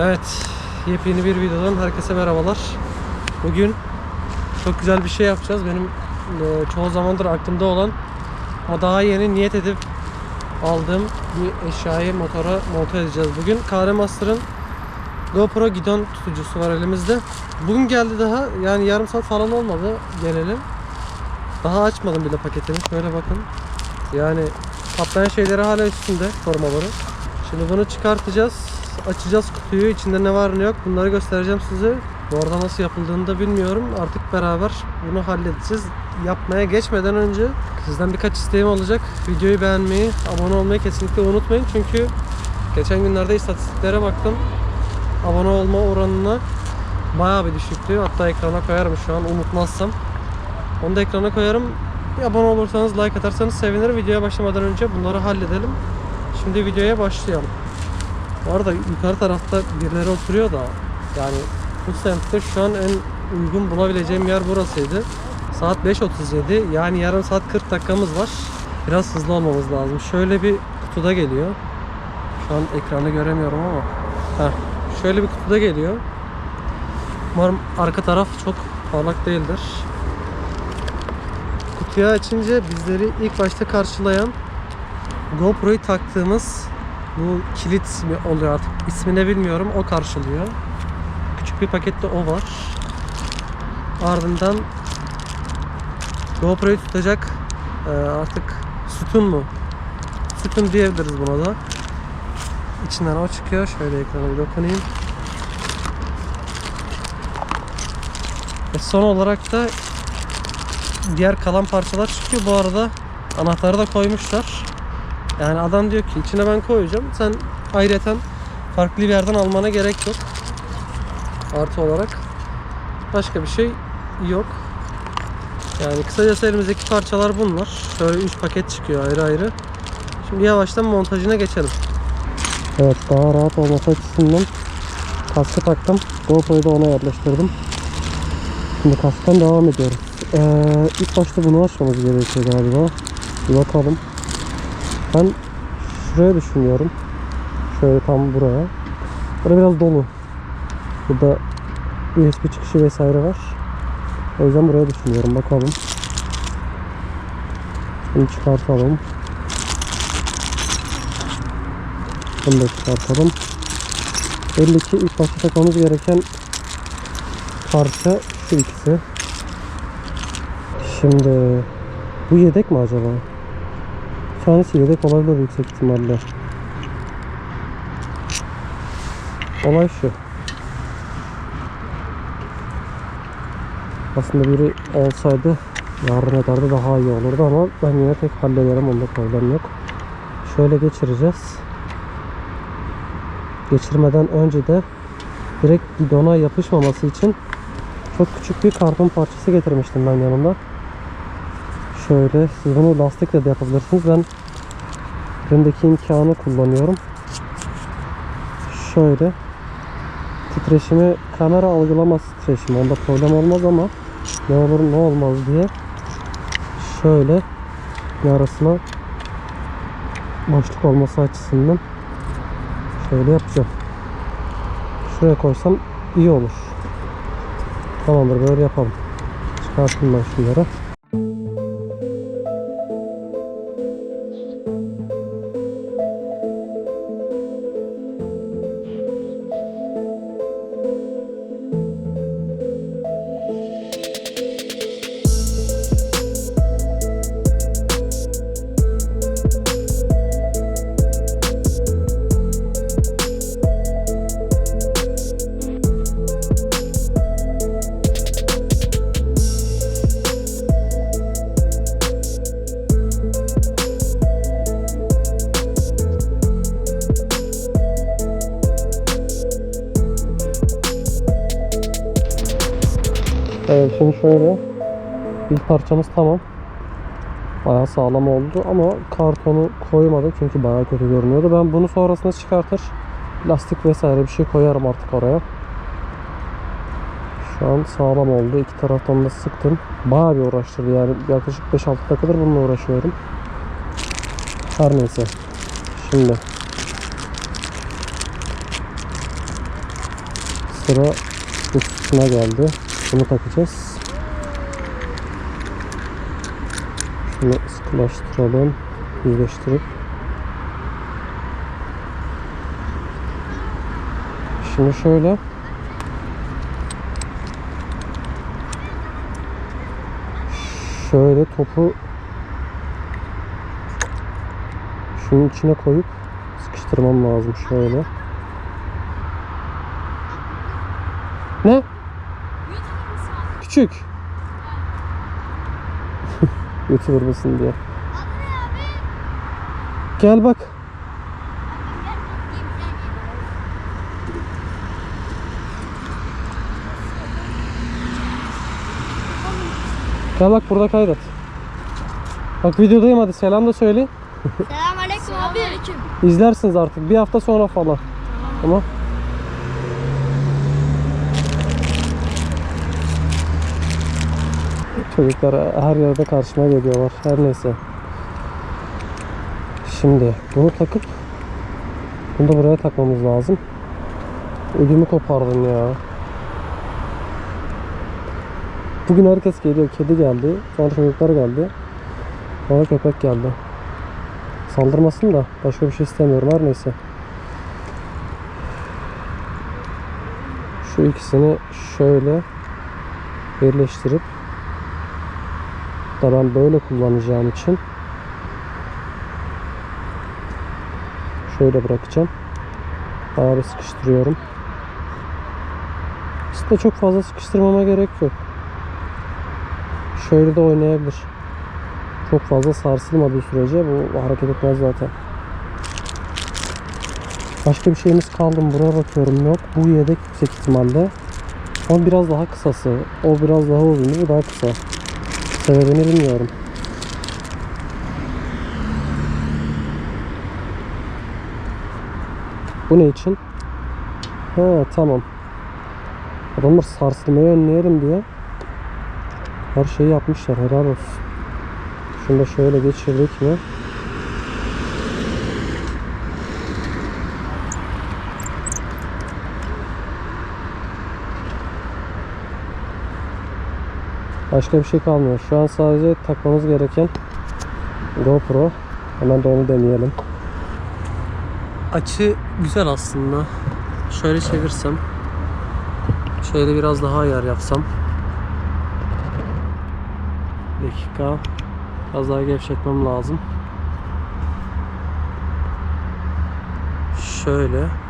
Evet, yepyeni bir videodan herkese merhabalar. Bugün çok güzel bir şey yapacağız. Benim e, çoğu zamandır aklımda olan ama daha yeni niyet edip aldığım bir eşyayı motora monte edeceğiz bugün. KR Master'ın GoPro gidon tutucusu var elimizde. Bugün geldi daha yani yarım saat falan olmadı gelelim. Daha açmadım bile paketini. Şöyle bakın. Yani patlayan şeyleri hala üstünde korumaları. Şimdi bunu çıkartacağız. Açacağız kutuyu. İçinde ne var ne yok bunları göstereceğim size. Bu arada nasıl yapıldığını da bilmiyorum. Artık beraber bunu halledeceğiz. Yapmaya geçmeden önce sizden birkaç isteğim olacak. Videoyu beğenmeyi, abone olmayı kesinlikle unutmayın. Çünkü geçen günlerde istatistiklere baktım. Abone olma oranına bayağı bir düşüktü. Hatta ekrana koyarım şu an unutmazsam. Onu da ekrana koyarım. Bir abone olursanız, like atarsanız sevinirim. Videoya başlamadan önce bunları halledelim. Şimdi videoya başlayalım. Bu arada yukarı tarafta birileri oturuyor da yani bu semtte şu an en uygun bulabileceğim yer burasıydı. Saat 5.37 yani yarım saat 40 dakikamız var. Biraz hızlı olmamız lazım. Şöyle bir kutuda geliyor. Şu an ekranı göremiyorum ama. Heh, şöyle bir kutuda geliyor. Umarım arka taraf çok parlak değildir. Kutuyu açınca bizleri ilk başta karşılayan GoPro'yu taktığımız bu kilit mi oluyor artık ismini bilmiyorum o karşılıyor. Küçük bir pakette o var. Ardından GoPro'yu tutacak e, artık sütun mu? Sütun diyebiliriz buna da. İçinden o çıkıyor. Şöyle ekrana bir dokunayım. Ve son olarak da diğer kalan parçalar çıkıyor. Bu arada anahtarı da koymuşlar. Yani adam diyor ki içine ben koyacağım. Sen ayrıyeten farklı bir yerden almana gerek yok. Artı olarak başka bir şey yok. Yani kısacası elimizdeki parçalar bunlar. Şöyle 3 paket çıkıyor ayrı ayrı. Şimdi yavaştan montajına geçelim. Evet daha rahat olması açısından kaskı taktım. GoPro'yu da ona yerleştirdim. Şimdi kasktan devam ediyoruz. Ee, ilk başta bunu açmamız gerekiyor galiba. Bir bakalım. Ben şuraya düşünüyorum. Şöyle tam buraya. Burada biraz dolu. Burada USB çıkışı vesaire var. O yüzden buraya düşünüyorum. Bakalım. Bunu çıkartalım. Bunu da çıkartalım. Belli ki ilk başta takmamız gereken parça şu ikisi. Şimdi bu yedek mi acaba? Tanesi yedek olabilir yüksek ihtimalle. Olay şu. Aslında biri olsaydı yardım ederdi daha iyi olurdu ama ben yine tek hallederim onda problem yok. Şöyle geçireceğiz. Geçirmeden önce de direkt bidona yapışmaması için çok küçük bir karton parçası getirmiştim ben yanımda. Şöyle siz bunu lastikle de yapabilirsiniz. Ben elimdeki imkanı kullanıyorum. Şöyle titreşimi kamera algılamaz titreşimi. Onda problem olmaz ama ne olur ne olmaz diye şöyle yarısına boşluk olması açısından şöyle yapacağım. Şuraya koysam iyi olur. Tamamdır böyle yapalım. Çıkartayım ben şunları. Evet şimdi şöyle bir parçamız tamam. Bayağı sağlam oldu ama kartonu koymadım çünkü bayağı kötü görünüyordu. Ben bunu sonrasında çıkartır lastik vesaire bir şey koyarım artık oraya. Şu an sağlam oldu. İki taraftan da sıktım. Bayağı bir uğraştırdı yani yaklaşık 5-6 dakikadır bununla uğraşıyorum. Her neyse. Şimdi Sıra kısmına geldi. Bunu takacağız. Şunu sıkılaştıralım. Yüzleştirip. Şimdi şöyle. Şöyle topu şunun içine koyup sıkıştırmam lazım şöyle. Ne? Küçük. Youtuber mısın diye. Gel bak. Gel bak burada kaydet. Bak videodayım hadi selam da söyle. Selamünaleyküm abi. Aleyküm. İzlersiniz artık bir hafta sonra falan. Tamam. Çocuklar her yerde karşıma geliyorlar. Her neyse. Şimdi bunu takıp bunu da buraya takmamız lazım. Ödümü kopardın ya. Bugün herkes geliyor. Kedi geldi. Sonra çocuklar geldi. Sonra köpek geldi. Saldırmasın da başka bir şey istemiyorum her neyse. Şu ikisini şöyle birleştirip da ben böyle kullanacağım için şöyle bırakacağım. Bir sıkıştırıyorum. Aslında çok fazla sıkıştırmama gerek yok. Şöyle de oynayabilir. Çok fazla sarsılmadığı sürece bu hareket etmez zaten. Başka bir şeyimiz kaldı mı? Buraya bakıyorum yok. Bu yedek yüksek ihtimalle. Ama biraz daha kısası. O biraz daha uzun, daha kısa. Sebebini bilmiyorum. Bu ne için? Ha tamam. Adamlar sarsılmayı önleyelim diye her şeyi yapmışlar. Helal olsun. Şunu da şöyle geçirdik mi? Başka bir şey kalmıyor. Şu an sadece takmamız gereken GoPro. Hemen de onu deneyelim. Açı güzel aslında. Şöyle çevirsem. Şöyle biraz daha ayar yapsam. Bir dakika. Biraz daha gevşetmem lazım. Şöyle.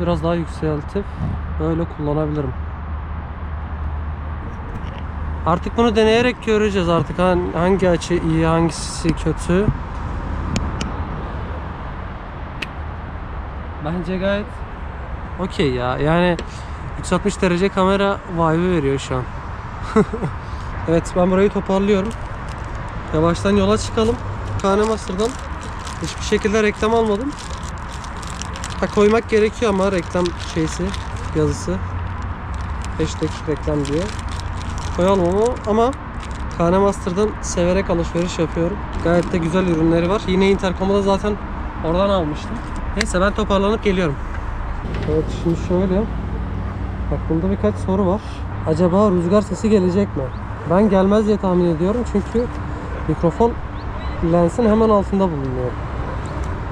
Biraz daha yükseltip böyle kullanabilirim. Artık bunu deneyerek göreceğiz artık Han- hangi açı iyi hangisi kötü. Bence gayet okey ya. Yani 360 derece kamera vibe'ı veriyor şu an. evet ben burayı toparlıyorum. Yavaştan yola çıkalım. Kane Master'dan hiçbir şekilde reklam almadım. Ha, koymak gerekiyor ama reklam şeysi yazısı. Hashtag reklam diye. Koyalım ama, ama Kane Master'dan severek alışveriş yapıyorum. Gayet de güzel ürünleri var. Yine Intercom'u da zaten oradan almıştım. Neyse ben toparlanıp geliyorum. Evet şimdi şöyle. Aklımda birkaç soru var. Acaba rüzgar sesi gelecek mi? Ben gelmez diye tahmin ediyorum çünkü mikrofon lensin hemen altında bulunuyor.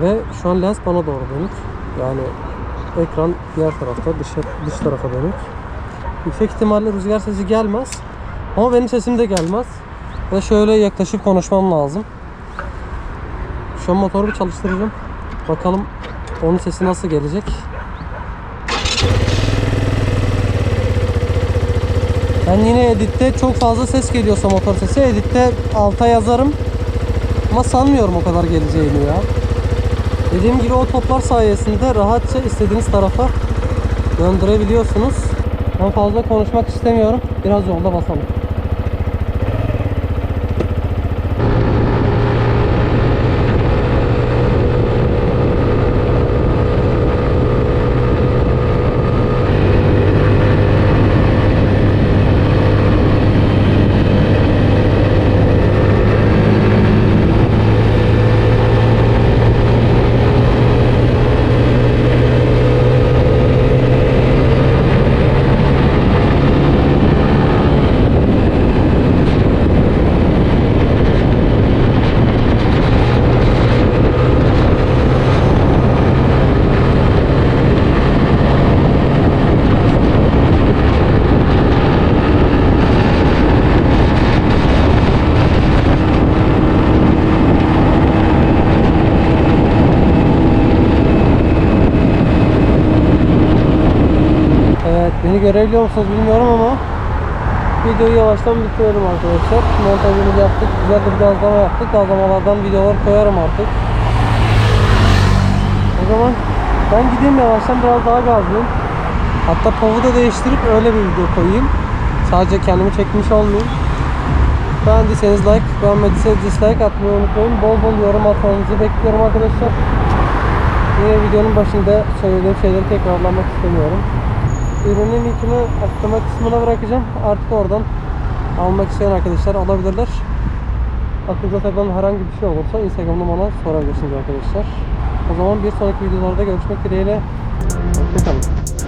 Ve şu an lens bana doğru dönük. Yani ekran diğer tarafta, dış, dış tarafa dönük. Yüksek ihtimalle rüzgar sesi gelmez. Ama benim sesim de gelmez. Ve şöyle yaklaşıp konuşmam lazım. Şu an motoru bir çalıştıracağım. Bakalım onun sesi nasıl gelecek. Ben yine editte çok fazla ses geliyorsa motor sesi editte alta yazarım. Ama sanmıyorum o kadar geleceğini ya. Dediğim gibi o toplar sayesinde rahatça istediğiniz tarafa döndürebiliyorsunuz. Ben fazla konuşmak istemiyorum. Biraz yolda basalım. Görebiliyor musunuz bilmiyorum ama videoyu yavaştan bitiriyorum arkadaşlar. Montajını yaptık. Güzel bir gazlama yaptık. Gazlamalardan videolar koyarım artık. O zaman ben gideyim yavaştan biraz daha gazlayayım. Hatta povu da değiştirip öyle bir video koyayım. Sadece kendimi çekmiş olmayayım. Beğendiyseniz like, beğenmediyseniz dislike atmayı unutmayın. Bol bol yorum atmanızı bekliyorum arkadaşlar. Yine videonun başında söylediğim şeyleri tekrarlamak istemiyorum. Ürünün linkini açıklama kısmına bırakacağım. Artık oradan almak isteyen arkadaşlar alabilirler. Aklınıza takılan herhangi bir şey olursa Instagram'da bana sorabilirsiniz arkadaşlar. O zaman bir sonraki videolarda görüşmek dileğiyle. Hoşçakalın.